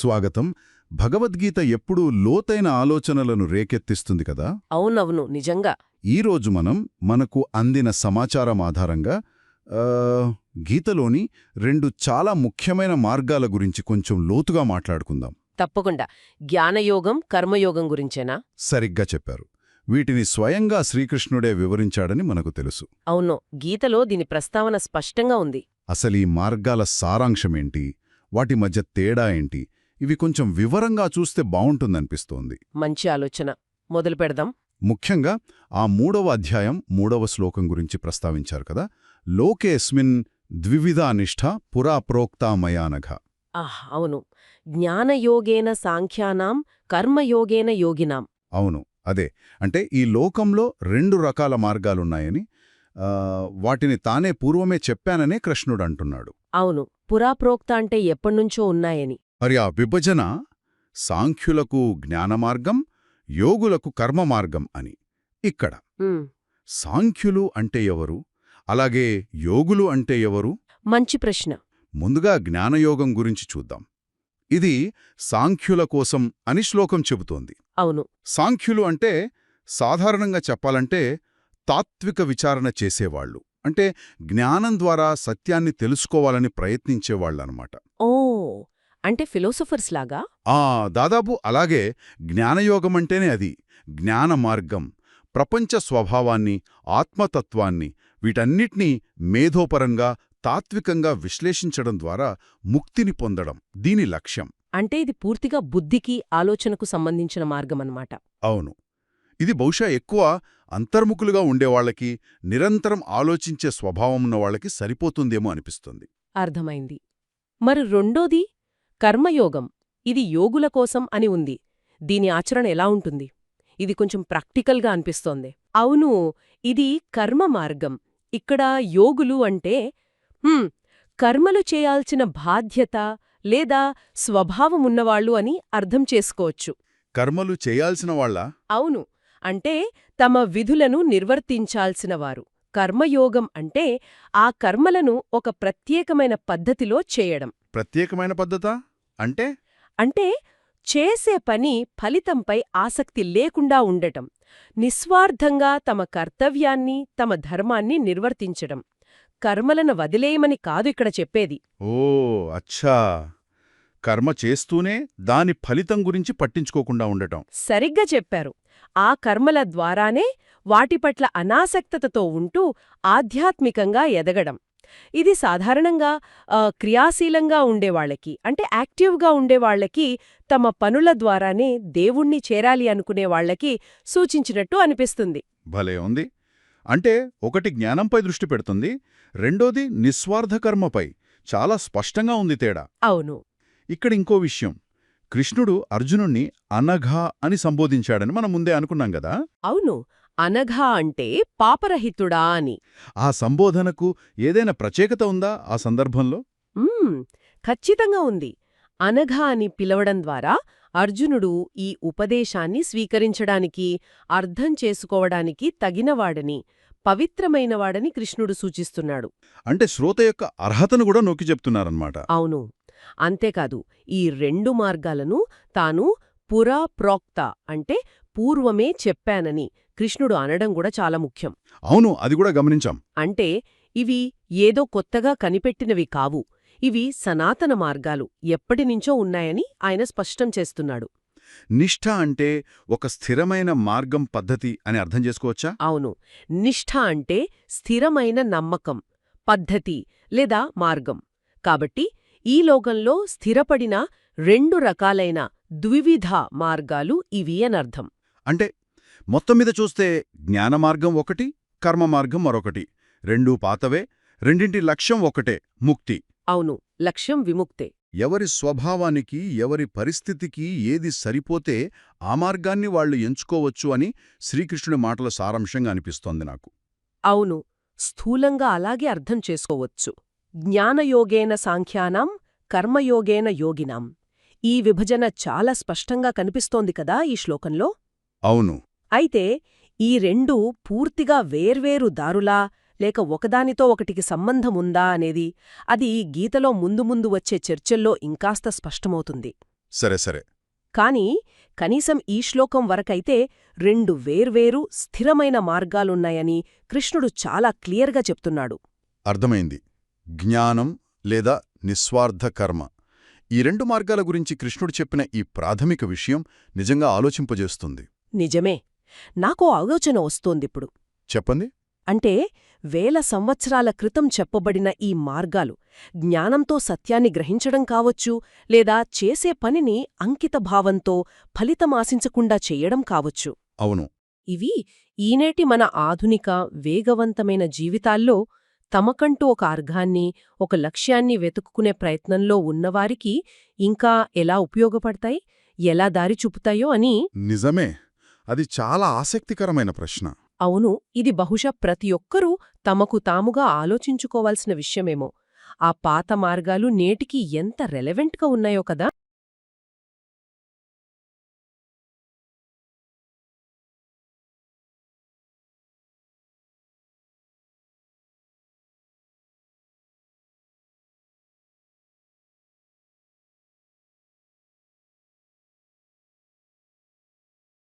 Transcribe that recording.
స్వాగతం. భగవద్గీత ఎప్పుడూ లోతైన ఆలోచనలను రేకెత్తిస్తుంది కదా? అవునవును నిజంగా. ఈరోజు మనం మనకు అందిన సమాచారం ఆధారంగా గీతలోని రెండు చాలా ముఖ్యమైన మార్గాల గురించి కొంచెం లోతుగా మాట్లాడుకుందాం. తప్పకుండా. జ్ఞానయోగం కర్మయోగం గురించేనా? సరిగ్గా చెప్పారు. వీటిని స్వయంగా శ్రీకృష్ణుడే వివరించాడని మనకు తెలుసు. అవును గీతలో దీని ప్రస్తావన స్పష్టంగా ఉంది. అసలీ మార్గాల సారాంశమేంటి? వాటి మధ్య తేడా ఏంటి? ఇవి కొంచెం వివరంగా చూస్తే బావుంటుందనిపిస్తోంది. మంచి ఆలోచన. మొదలు పెడదాం. ముఖ్యంగా ఆ మూడవ అధ్యాయం మూడవ శ్లోకం గురించి ప్రస్తావించారు కదా. లోకేస్మిన్ ద్వివిధ నిష్ఠ పురా ప్రోక్తా మయానఘ. ఆహ్ అవును. జ్ఞానయోగేన సాంఖ్యానాం కర్మయోగేన యోగినాం. అవును అదే. అంటే ఈ లోకంలో రెండు రకాల మార్గాలున్నాయని వాటిని తానే పూర్వమే చెప్పాననే కృష్ణుడు అంటున్నాడు. అవును. పురాప్రోక్త అంటే ఎప్పణ్నుంచో ఉన్నాయని. మరి ఆ విభజన సాంఖ్యులకు జ్ఞానమార్గం యోగులకు కర్మమార్గం అని. ఇక్కడ సాంఖ్యులు అంటే ఎవరు? అలాగే యోగులు అంటే ఎవరు? మంచి ప్రశ్న. ముందుగా జ్ఞానయోగం గురించి చూద్దాం. ఇది సాంఖ్యుల కోసం అని శ్లోకం చెబుతోంది. అవును. సాంఖ్యులు అంటే సాధారణంగా చెప్పాలంటే తాత్విక విచారణ చేసేవాళ్ళు. అంటే జ్ఞానం ద్వారా సత్యాన్ని తెలుసుకోవాలని ప్రయత్నించేవాళ్ళనమాట. ఓ అంటే ఫిలోసఫర్స్ లాగా? ఆ దాదాపు అలాగే జ్ఞానయోగమంటేనే అది. జ్ఞాన మార్గం ప్రపంచ స్వభావాన్ని ఆత్మతత్వాన్ని వీటన్నిటినీ మేధోపరంగా తాత్వికంగా విశ్లేషించడం ద్వారా ముక్తిని పొందడం. దీని లక్ష్యం. అంటే ఇది పూర్తిగా బుద్ధికి ఆలోచనకు సంబంధించిన మార్గమన్నమాట. అవును. ఇది బహుశా ఎక్కువ అంతర్ముఖులుగా ఉండేవాళ్ళకి నిరంతరం ఆలోచించే స్వభావం ఉన్న వాళ్ళకి సరిపోతుందేమో అనిపిస్తుంది. అర్థమైంది. మరి రెండోది? కర్మయోగం. ఇది యోగుల కోసం అని ఉంది. దీని ఆచరణ ఎలా ఉంటుంది? ఇది కొంచెం ప్రాక్టికల్గా అనిపిస్తోంది. అవును ఇది కర్మ మార్గం. ఇక్కడ యోగులు అంటే కర్మలు చేయాల్సిన బాధ్యత లేదా స్వభావమున్నవాళ్ళు అని అర్థం చేసుకోవచ్చు. కర్మలు చేయాల్సిన వాళ్ళ? అవును అంటే తమ విధులను నిర్వర్తించాల్సినవారు కర్మయోగం అంటే ఆ కర్మలను ఒక ప్రత్యేకమైన పద్ధతిలో చేయడం. ప్రత్యేకమైన పద్ధత? అంటే? అంటే చేసే పని ఫలితంపై ఆసక్తి లేకుండా ఉండటం నిస్వార్థంగా తమ కర్తవ్యాన్ని తమ ధర్మాన్ని నిర్వర్తించడం. కర్మలను వదిలేయమని కాదు ఇక్కడ చెప్పేది. ఓ అచ్చా. కర్మ చేస్తూనే దాని ఫలితం గురించి పట్టించుకోకుండా ఉండటం. సరిగ్గా చెప్పారు. ఆ కర్మల ద్వారానే వాటి పట్ల అనాసక్తతతో ఉంటూ ఆధ్యాత్మికంగా ఎదగడం. ఇది సాధారణంగా క్రియాశీలంగా ఉండేవాళ్ళకి అంటే యాక్టివ్గా ఉండేవాళ్ళకి తమ పనుల ద్వారానే దేవుణ్ణి చేరాలి అనుకునే వాళ్ళకి సూచించినట్టు అనిపిస్తుంది. భలే ఉంది. అంటే ఒకటి జ్ఞానంపై దృష్టి పెడుతుంది రెండోది నిస్వార్థ కర్మపై చాలా స్పష్టంగా ఉంది తేడా. అవును. ఇక్కడ ఇంకో విషయం కృష్ణుడు అర్జునుణ్ణి అనఘా అని సంబోధించాడని మనం ముందే అనుకున్నాం గదా అవును. అనఘా అంటే పాపరహితుడా అని. ఆ సంబోధనకు ఏదైనా ప్రత్యేకత ఉందా ఆ సందర్భంలో? ఖచ్చితంగా ఉంది. అనఘా అని పిలవడం ద్వారా అర్జునుడు ఈ ఉపదేశాన్ని స్వీకరించడానికి అర్థం చేసుకోవడానికి తగినవాడని పవిత్రమైనవాడని కృష్ణుడు సూచిస్తున్నాడు. అంటే శ్రోత యొక్క అర్హతను కూడా నొక్కి చెప్తున్నారన్నమాట. అవును. అంతేకాదు ఈ రెండు మార్గాలను తాను పురా ప్రోక్త అంటే పూర్వమే చెప్పానని కృష్ణుడు అనడం కూడా చాలా ముఖ్యం. అవును అది కూడా గమనించాం. అంటే ఇవి ఏదో కొత్తగా కనిపెట్టినవి కావు. ఇవి సనాతన మార్గాలు ఎప్పటినుంచో ఉన్నాయని ఆయన స్పష్టం చేస్తున్నాడు. నిష్ఠ అంటే ఒక స్థిరమైన మార్గం పద్ధతి అని అర్థం చేసుకోవచ్చా? అవును. నిష్ఠ అంటే స్థిరమైన నమ్మకం పద్ధతి లేదా మార్గం. కాబట్టి ఈ లోకంలో స్థిరపడిన రెండు రకాలైన ద్వివిధ మార్గాలు ఇవి అనర్థం అంటే మొత్తం మీద చూస్తే జ్ఞాన మార్గం ఒకటి కర్మ మార్గం మరొకటి. రెండూ పాతవే రెండింటి లక్ష్యం ఒకటే ముక్తి. అవును లక్ష్యం విముక్తే. ఎవరి స్వభావానికి ఎవరి పరిస్థితికి ఏది సరిపోతే ఆ మార్గాన్ని వాళ్ళు ఎంచుకోవచ్చు అని శ్రీకృష్ణుడి మాటల సారాంశంగా అనిపిస్తోంది నాకు. అవును స్థూలంగా అలాగే అర్థం చేసుకోవచ్చు. జ్ఞానయోగేన సాంఖ్యానాం కర్మయోగేన యోగినాం. ఈ విభజన చాలా స్పష్టంగా కనిపిస్తోంది కదా ఈ శ్లోకంలో? అవును. అయితే ఈ రెండూ పూర్తిగా వేర్వేరు దారులా లేక ఒకదానితో ఒకటికి సంబంధముందా అనేది అది గీతలో ముందు ముందు వచ్చే చర్చల్లో ఇంకాస్త స్పష్టమవుతుంది. సరే సరే. కాని కనీసం ఈ శ్లోకం వరకైతే రెండు వేర్వేరు స్థిరమైన మార్గాలున్నాయని కృష్ణుడు చాలా క్లియర్గా చెప్తున్నాడు. అర్థమైంది. జ్ఞానం లేదా నిస్వార్థ కర్మ. ఈ రెండు మార్గాల గురించి కృష్ణుడు చెప్పిన ఈ ప్రాథమిక విషయం నిజంగా ఆలోచింపజేస్తుంది. నిజమే. నాకో ఆలోచన వస్తోందిప్పుడు. చెప్పండి. అంటే వేల సంవత్సరాల క్రితం చెప్పబడిన ఈ మార్గాలు జ్ఞానంతో సత్యాన్ని గ్రహించడం కావచ్చు లేదా చేసే పనిని అంకితభావంతో ఫలితమాశించకుండా చెయ్యడం కావచ్చు. అవును. ఇవి ఈనేటి మన ఆధునిక వేగవంతమైన జీవితాల్లో తమకంటూ ఒక అర్ఘాన్ని ఒక లక్ష్యాన్ని వెతుక్కునే ప్రయత్నంలో ఉన్నవారికి ఇంకా ఎలా ఉపయోగపడతాయి? ఎలా దారి చూపుతాయో అని నిజమే. అది చాలా ఆసక్తికరమైన ప్రశ్న. అవును ఇది బహుశా ప్రతి ఒక్కరూ తమకు తాముగా ఆలోచించుకోవాల్సిన విషయమేమో. ఆ పాత మార్గాలు నేటికి ఎంత రెలవెంట్గా ఉన్నాయో కదా?